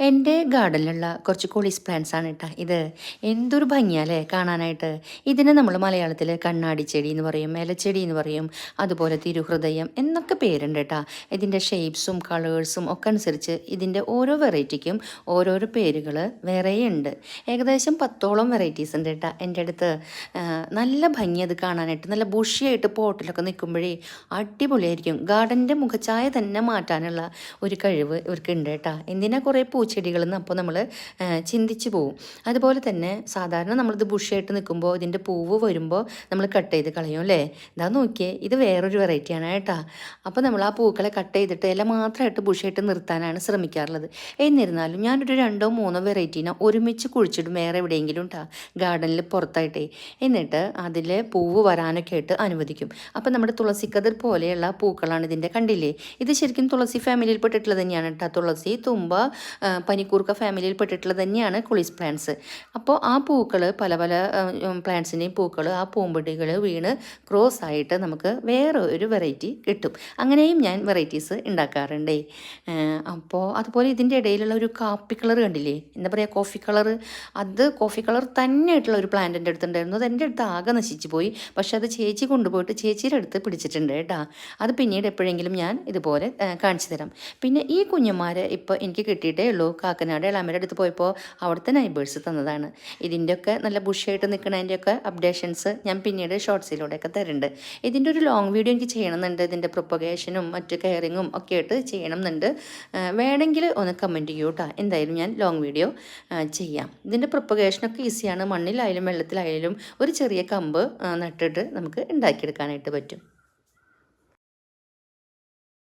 എന്റെ ഗാർഡനിലുള്ള കുറച്ച് കോളീസ് പ്ലാന്റ്സ് ആണ് കേട്ടോ ഇത്. എന്തൊരു ഭംഗിയല്ലേ കാണാനായിട്ട്. ഇതിനെ നമ്മൾ മലയാളത്തിൽ കണ്ണാടി ചെടി എന്ന് പറയും ഇലച്ചെടി എന്ന് പറയും അതുപോലെ തിരുഹൃദയം എന്നൊക്കെ പേരുണ്ട് കേട്ടോ ഇതിന്റെ ഷേപ്സും കളേഴ്സും ഒക്കെ അനുസരിച്ച് ഇതിന്റെ ഓരോ വെറൈറ്റിക്കും ഓരോരോ പേരുകൾ വേറെയുണ്ട്. ഏകദേശം പത്തോളം വെറൈറ്റീസ് ഉണ്ട് കേട്ടോ എന്റെ അടുത്ത്. നല്ല ഭംഗി അത് കാണാനായിട്ട്. നല്ല ബുഷിയായിട്ട് പോട്ടിലൊക്കെ നിൽക്കുമ്പോഴേ അടിപൊളിയായിരിക്കും. ഗാർഡന്റെ മുഖച്ചായ തന്നെ മാറ്റാനുള്ള ഒരു കഴിവ് ഇവർക്ക് ഉണ്ട് കേട്ടോ എന്തിനാ കുറേ പൂച്ചെടികൾ എന്ന് അപ്പോൾ നമ്മൾ ചിന്തിച്ചു പോവും. അതുപോലെ തന്നെ സാധാരണ നമ്മളിത് ബുഷിയായിട്ട് നിൽക്കുമ്പോൾ ഇതിന്റെ പൂവ് വരുമ്പോൾ നമ്മൾ കട്ട് ചെയ്ത് കളയും അല്ലേ? ഇതാ നോക്കിയേ ഇത് വേറൊരു വെറൈറ്റിയാണ് കേട്ടോ. അപ്പോൾ നമ്മൾ ആ പൂക്കളെ കട്ട് ചെയ്തിട്ട് ഇല മാത്രമായിട്ട് ബുഷിയായിട്ട് നിർത്താനാണ് ശ്രമിക്കാറുള്ളത്. എന്നിരുന്നാലും ഞാനൊരു രണ്ടോ മൂന്നോ വെറൈറ്റീനെ ഒരുമിച്ച് കുഴിച്ചിടും വേറെ എവിടെയെങ്കിലും കേട്ടോ ഗാർഡനിൽ പുറത്തായിട്ടേ. എന്നിട്ട് അതിൽ പൂവ് വരാനൊക്കെ ആയിട്ട് അനുവദിക്കും. അപ്പം നമ്മുടെ തുളസിക്കതിർ പോലെയുള്ള പൂക്കളാണ് ഇതിന്റെ കണ്ടില്ലേ? ഇത് ശരിക്കും തുളസി ഫാമിലിയിൽ പെട്ടിട്ടുള്ളത് തന്നെയാണ് കേട്ടോ തുളസി തുമ്പ പനിക്കൂർക്ക ഫാമിലിയിൽ പെട്ടിട്ടുള്ളത് തന്നെയാണ് കുളിസ് പ്ലാന്റ്സ് അപ്പോൾ ആ പൂക്കൾ പല പല പ്ലാന്റ്സിന്റെയും പൂക്കൾ ആ പൂമ്പൊടികൾ വീണ് ക്രോസ് ആയിട്ട് നമുക്ക് വേറെ ഒരു വെറൈറ്റി കിട്ടും. അങ്ങനെയും ഞാൻ വെറൈറ്റീസ് ഉണ്ടാക്കാറുണ്ട്. അപ്പോൾ അതുപോലെ ഇതിന്റെ ഇടയിലുള്ള ഒരു കാപ്പി കളർ കണ്ടില്ലേ? എന്താ പറയുക കോഫി കളർ അത് കോഫി കളർ തന്നെയായിട്ടുള്ള ഒരു പ്ലാന്റ് എന്റെ അടുത്തുണ്ടായിരുന്നു. അത് എന്റെ അടുത്ത് ആകെ നശിച്ചു പോയി. പക്ഷെ അത് ചേച്ചി കൊണ്ടുപോയിട്ട് ചേച്ചിയുടെ അടുത്ത് പിടിച്ചിട്ടുണ്ട് കേട്ടോ. അത് പിന്നീട് എപ്പോഴെങ്കിലും ഞാൻ ഇതുപോലെ കാണിച്ചു തരാം. പിന്നെ ഈ കുഞ്ഞന്മാരെ ഇപ്പോൾ എനിക്ക് കിട്ടിയിട്ടേ ഉള്ളൂ. കാക്കനാട് ഇളാമയുടെ അടുത്ത് പോയപ്പോൾ അവിടുത്തെ നൈബേഴ്സ് തന്നതാണ്. ഇതിന്റെയൊക്കെ നല്ല ബുഷായിട്ട് നിൽക്കുന്നതിന്റെയൊക്കെ അപ്ഡേഷൻസ് ഞാൻ പിന്നീട് ഷോർട്സിലൂടെയൊക്കെ തരുന്നുണ്ട് ഇതിന്റെ ഒരു ലോങ് വീഡിയോ എനിക്ക് ചെയ്യണമെന്നുണ്ട് ഇതിന്റെ പ്രൊപ്പഗേഷനും മറ്റു കെയറിങ്ങും ഒക്കെ ആയിട്ട് ചെയ്യണമെന്നുണ്ട് വേണമെങ്കിൽ ഒന്ന് കമന്റ് ചെയ്യൂ കേട്ടോ എന്തായാലും ഞാൻ ലോങ് വീഡിയോ ചെയ്യാം. ഇതിന്റെ പ്രൊപ്പഗേഷനൊക്കെ ഈസിയാണ് മണ്ണിലായാലും വെള്ളത്തിലായാലും ഒരു ചെറിയ കമ്പ് നട്ടിട്ട് നമുക്ക് ഉണ്ടാക്കിയെടുക്കാനായിട്ട് പറ്റും.